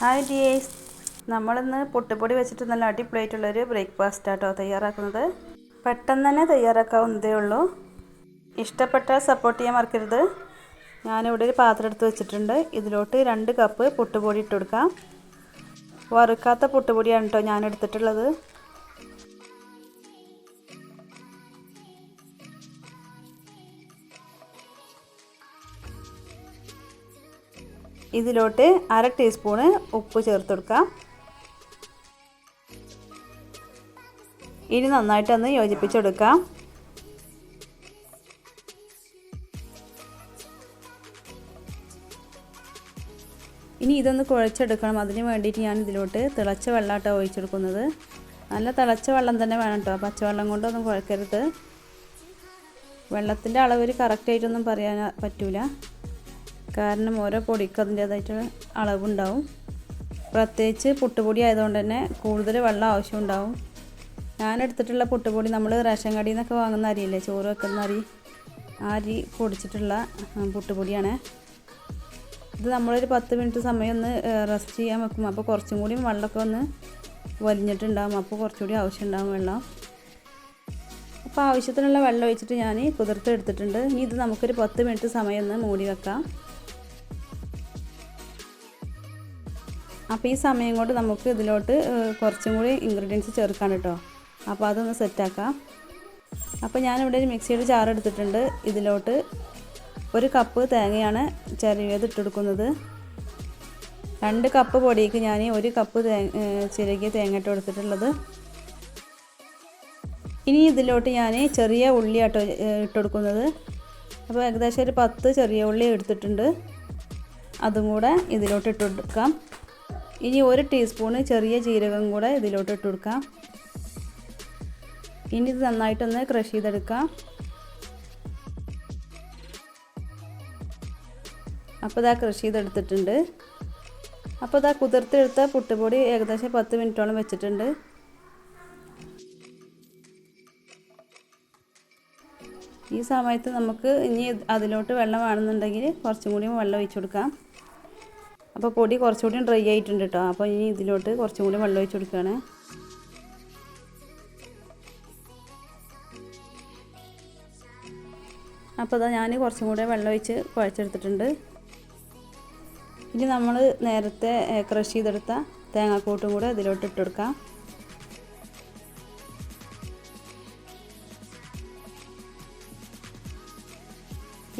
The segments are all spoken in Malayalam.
ഹായ് ഡിയേഴ്സ് നമ്മളിന്ന് പൊട്ടുപൊടി വെച്ചിട്ട് നല്ല അടിപൊളിയായിട്ടുള്ളൊരു ബ്രേക്ക്ഫാസ്റ്റ് ആട്ടോ തയ്യാറാക്കുന്നത്. പെട്ടെന്ന് തന്നെ തയ്യാറാക്കാവുന്നതേ ഉള്ളൂ. ഇഷ്ടപ്പെട്ടാൽ സപ്പോർട്ട് ചെയ്യാൻ മറക്കരുത്. ഞാനിവിടെ ഒരു പാത്രം എടുത്ത് വെച്ചിട്ടുണ്ട്. ഇതിലോട്ട് രണ്ട് കപ്പ് പൊട്ടുപൊടി ഇട്ട് കൊടുക്കാം. വറുക്കാത്ത പൊട്ടുപൊടിയാണ് കേട്ടോ ഞാൻ എടുത്തിട്ടുള്ളത്. ഇതിലോട്ട് അര ടീസ്പൂണ് ഉപ്പ് ചേർത്ത് കൊടുക്കാം ഇനി നന്നായിട്ടൊന്ന് യോജിപ്പിച്ചെടുക്കാം ഇനി ഇതൊന്ന് കുഴച്ചെടുക്കണം. അതിന് വേണ്ടിയിട്ട് ഞാൻ ഇതിലോട്ട് തിളച്ച വെള്ളമാട്ടോ ഒഴിച്ചെടുക്കുന്നത്. നല്ല തിളച്ച വെള്ളം തന്നെ വേണം കേട്ടോ. പച്ചവെള്ളം കൊണ്ടൊന്നും കുഴക്കരുത്. വെള്ളത്തിന്റെ അളവ് കറക്റ്റായിട്ടൊന്നും പറയാൻ പറ്റൂല. കാരണം ഓരോ പൊടിക്ക് അതിന്റേതായിട്ടുള്ള അളവുണ്ടാവും. പ്രത്യേകിച്ച് പുട്ടുപൊടി ആയതുകൊണ്ട് തന്നെ കൂടുതൽ വെള്ളം ആവശ്യമുണ്ടാവും. ഞാൻ എടുത്തിട്ടുള്ള പുട്ടുപൊടി നമ്മൾ റേഷൻ കടയിൽ നിന്നൊക്കെ വാങ്ങുന്ന അരിയില്ലേ ചോറ് വെക്കുന്ന അരി ആ അരി പൊടിച്ചിട്ടുള്ള പുട്ടുപൊടിയാണ്. ഇത് നമ്മളൊരു പത്ത് മിനിറ്റ് സമയം ഒന്ന് റെസ്റ്റ് ചെയ്യാൻ വെക്കും. അപ്പോൾ കുറച്ചും കൂടി വെള്ളമൊക്കെ ഒന്ന് വലിഞ്ഞിട്ടുണ്ടാകും അപ്പോൾ കുറച്ചുകൂടി ആവശ്യമുണ്ടാകും വെള്ളം. അപ്പോൾ ആവശ്യത്തിനുള്ള വെള്ളം ഒഴിച്ചിട്ട് ഞാൻ കുതിർത്ത് എടുത്തിട്ടുണ്ട്. ഇനി ഇത് നമുക്കൊരു പത്ത് മിനിറ്റ് സമയം ഒന്ന് മൂടി വെക്കാം. അപ്പോൾ ഈ സമയം കൊണ്ട് നമുക്ക് ഇതിലോട്ട് കുറച്ചും കൂടി ഇൻഗ്രീഡിയൻസ് ചേർക്കാൻ കേട്ടോ അപ്പോൾ അതൊന്ന് സെറ്റാക്കാം അപ്പോൾ ഞാനിവിടെ ഒരു മിക്സിയുടെ ചാർ എടുത്തിട്ടുണ്ട്. ഇതിലോട്ട് ഒരു കപ്പ് തേങ്ങയാണ് ചിരവിയത് ഇട്ടെടുക്കുന്നത്. രണ്ട് കപ്പ് പൊടിക്ക് ഞാൻ ഒരു കപ്പ് തേ ചിരകിയ തേങ്ങ ഇട്ട് കൊടുത്തിട്ടുള്ളത് ഇനി ഇതിലോട്ട് ഞാൻ ചെറിയ ഉള്ളിയാട്ടോ ഇട്ടുകൊടുക്കുന്നത് അപ്പോൾ ഏകദേശം ഒരു പത്ത് ചെറിയ ഉള്ളി എടുത്തിട്ടുണ്ട്. അതും കൂടെ ഇതിലോട്ട് ഇട്ടെടുക്കാം. ഇനി ഒരു ടീസ്പൂണ് ചെറിയ ജീരകം കൂടെ ഇതിലോട്ട് ഇട്ട് കൊടുക്കാം. ഇനി ഇത് നന്നായിട്ടൊന്ന് ക്രഷ് ചെയ്തെടുക്കാം. അപ്പോൾ ഇതാ ക്രഷ് ചെയ്തെടുത്തിട്ടുണ്ട്. അപ്പോൾ ഇതാ കുതിർത്തെടുത്ത പുട്ടുപൊടി ഏകദേശം പത്ത് മിനിറ്റോളം വെച്ചിട്ടുണ്ട്. ഈ സമയത്ത് നമുക്ക് ഇനി അതിലോട്ട് വെള്ളം വേണമെന്നുണ്ടെങ്കിൽ കുറച്ചും കൂടി വെള്ളം ഒഴിച്ചു കൊടുക്കാം. അപ്പോൾ പൊടി കുറച്ചുകൂടി ഡ്രൈ ആയിട്ടുണ്ട് കേട്ടോ അപ്പോൾ ഇനി ഇതിലോട്ട് കുറച്ചും കൂടി വെള്ളം ഒഴിച്ചു കൊടുക്കുകയാണ്. അപ്പോൾ അതാ ഞാൻ കുറച്ചും കൂടെ വെള്ളം ഒഴിച്ച് കുഴച്ചെടുത്തിട്ടുണ്ട്. ഇനി നമ്മൾ നേരത്തെ ക്രഷ് ചെയ്തെടുത്ത തേങ്ങാക്കൂട്ടും കൂടെ ഇതിലോട്ട് ഇട്ട് കൊടുക്കാം.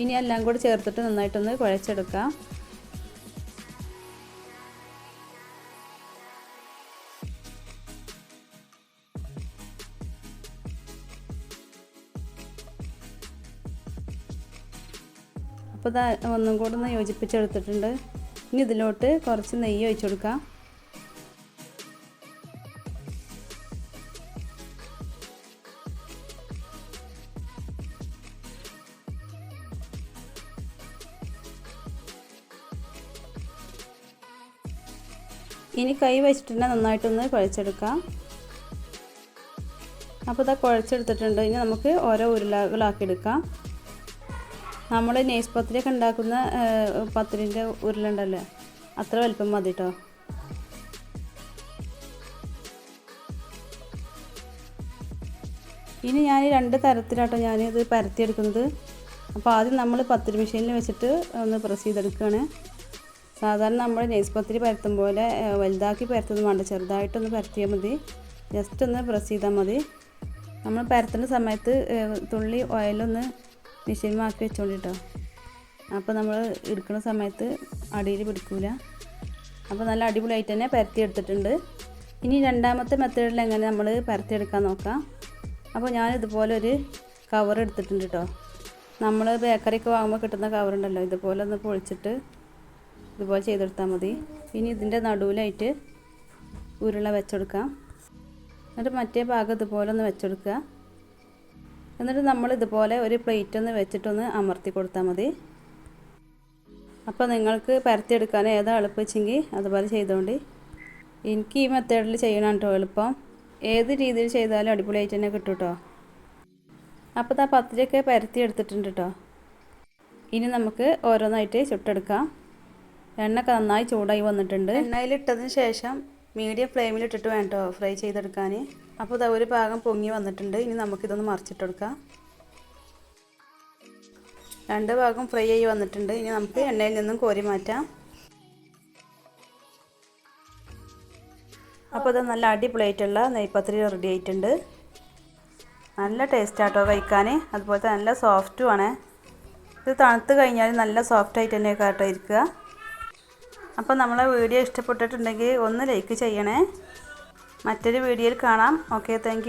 ഇനി എല്ലാം കൂടി ചേർത്തിട്ട് നന്നായിട്ടൊന്ന് കുഴച്ചെടുക്കാം. അപ്പോൾ ഇതാ ഒന്നും കൂടെ ഒന്ന് യോജിപ്പിച്ചെടുത്തിട്ടുണ്ട്. ഇനി ഇതിലോട്ട് കുറച്ച് നെയ്യ് ഒഴിച്ചു കൊടുക്കാം. ഇനി കൈ വെച്ചിട്ട് നന്നായിട്ടൊന്ന് കുഴച്ചെടുക്കാം. അപ്പോൾ ഇതാ കുഴച്ചെടുത്തിട്ടുണ്ട്. ഇനി നമുക്ക് ഓരോ ഉരുളകളാക്കി എടുക്കാം. നമ്മൾ നെയ്സ് പത്തിരിയൊക്കെ ഉണ്ടാക്കുന്ന പത്തിരിന്റെ ഉരുളുണ്ടല്ലോ അത്ര വലിപ്പം മതി കേട്ടോ ഇനി ഞാൻ രണ്ട് തരത്തിലാട്ടോ ഞാനിത് പരത്തിയെടുക്കുന്നത്. അപ്പോൾ ആദ്യം നമ്മൾ പത്തിരി മെഷീനിൽ വെച്ചിട്ട് ഒന്ന് പ്രസ് ചെയ്തെടുക്കുകയാണ് സാധാരണ നമ്മൾ നെയ്സ് പത്തിരി പരത്തും പോലെ വലുതാക്കി പരത്തുന്നത് വേണ്ട. ചെറുതായിട്ടൊന്ന് പരത്തിയാൽ മതി. ജസ്റ്റ് ഒന്ന് പ്രസ് ചെയ്താൽ മതി. നമ്മൾ പരത്തുന്ന സമയത്ത് തുള്ളി ഓയിലൊന്ന് മെഷീനുമാക്കി വെച്ചോണ്ട് കേട്ടോ അപ്പോൾ നമ്മൾ എടുക്കുന്ന സമയത്ത് അടിയിൽ പിടിക്കൂല. അപ്പോൾ നല്ല അടിപൊളിയായിട്ട് തന്നെ പരത്തി എടുത്തിട്ടുണ്ട്. ഇനി രണ്ടാമത്തെ മെത്തേഡിൽ എങ്ങനെ നമ്മൾ പരത്തിയെടുക്കാൻ നോക്കാം. അപ്പോൾ ഞാൻ ഇതുപോലെ ഒരു കവർ എടുത്തിട്ടുണ്ട് കേട്ടോ നമ്മൾ ബേക്കറിയൊക്കെ വാങ്ങുമ്പോൾ കിട്ടുന്ന കവറുണ്ടല്ലോ ഇതുപോലെ ഒന്ന് പൊളിച്ചിട്ട് ഇതുപോലെ ചെയ്തെടുത്താൽ മതി. ഇനി ഇതിന്റെ നടുവിലായിട്ട് ഉരുള വെച്ചെടുക്കാം. എന്നിട്ട് മറ്റേ ഭാഗം ഇതുപോലെ ഒന്ന് വെച്ചെടുക്കുക. എന്നിട്ട് നമ്മൾ ഇതുപോലെ ഒരു പ്ലേറ്റ് ഒന്ന് വെച്ചിട്ടൊന്ന് അമർത്തി കൊടുത്താൽ മതി. അപ്പോൾ നിങ്ങൾക്ക് പരത്തിയെടുക്കാൻ ഏതാ എളുപ്പിച്ചെങ്കിൽ അതുപോലെ ചെയ്തുകൊണ്ട് എനിക്ക് ഈ മെത്തേഡിൽ ചെയ്യണം കേട്ടോ എളുപ്പം. ഏത് രീതിയിൽ ചെയ്താലും അടിപൊളിയായിട്ട് തന്നെ കിട്ടും കേട്ടോ അപ്പോൾ ആ പത്തിരിയൊക്കെ പരത്തി എടുത്തിട്ടുണ്ട് കേട്ടോ ഇനി നമുക്ക് ഓരോന്നായിട്ട് ചുട്ടെടുക്കാം. എണ്ണയൊക്കെ നന്നായി ചൂടായി വന്നിട്ടുണ്ട്. എണ്ണയിലിട്ടതിന് ശേഷം മീഡിയം ഫ്ലെയിമിലിട്ടിട്ട് വേണ്ടോ ഫ്രൈ ചെയ്തെടുക്കാൻ അപ്പോൾ ഇതാ ഒരു ഭാഗം പൊങ്ങി വന്നിട്ടുണ്ട്. ഇനി നമുക്കിതൊന്ന് മറിച്ചിട്ടെടുക്കാം രണ്ട് ഭാഗം ഫ്രൈ ആയി വന്നിട്ടുണ്ട്. ഇനി നമുക്ക് എണ്ണയിൽ നിന്നും കോരി മാറ്റാം. അപ്പോൾ ഇത് നല്ല അടിപൊളിയായിട്ടുള്ള നെയ്പത്തിരി റെഡി ആയിട്ടുണ്ട്. നല്ല ടേസ്റ്റ് ആട്ടോ കഴിക്കാൻ അതുപോലെ തന്നെ നല്ല സോഫ്റ്റുമാണ് ഇത് തണുത്ത് കഴിഞ്ഞാൽ നല്ല സോഫ്റ്റ് ആയിട്ട് തന്നെ കേട്ടോ ഇരിക്കുക. അപ്പോൾ നമ്മളെ വീഡിയോ ഇഷ്ടപ്പെട്ടിട്ടുണ്ടെങ്കിൽ ഒന്ന് ലൈക്ക് ചെയ്യണേ. മറ്റൊരു വീഡിയോയിൽ കാണാം. Okay thank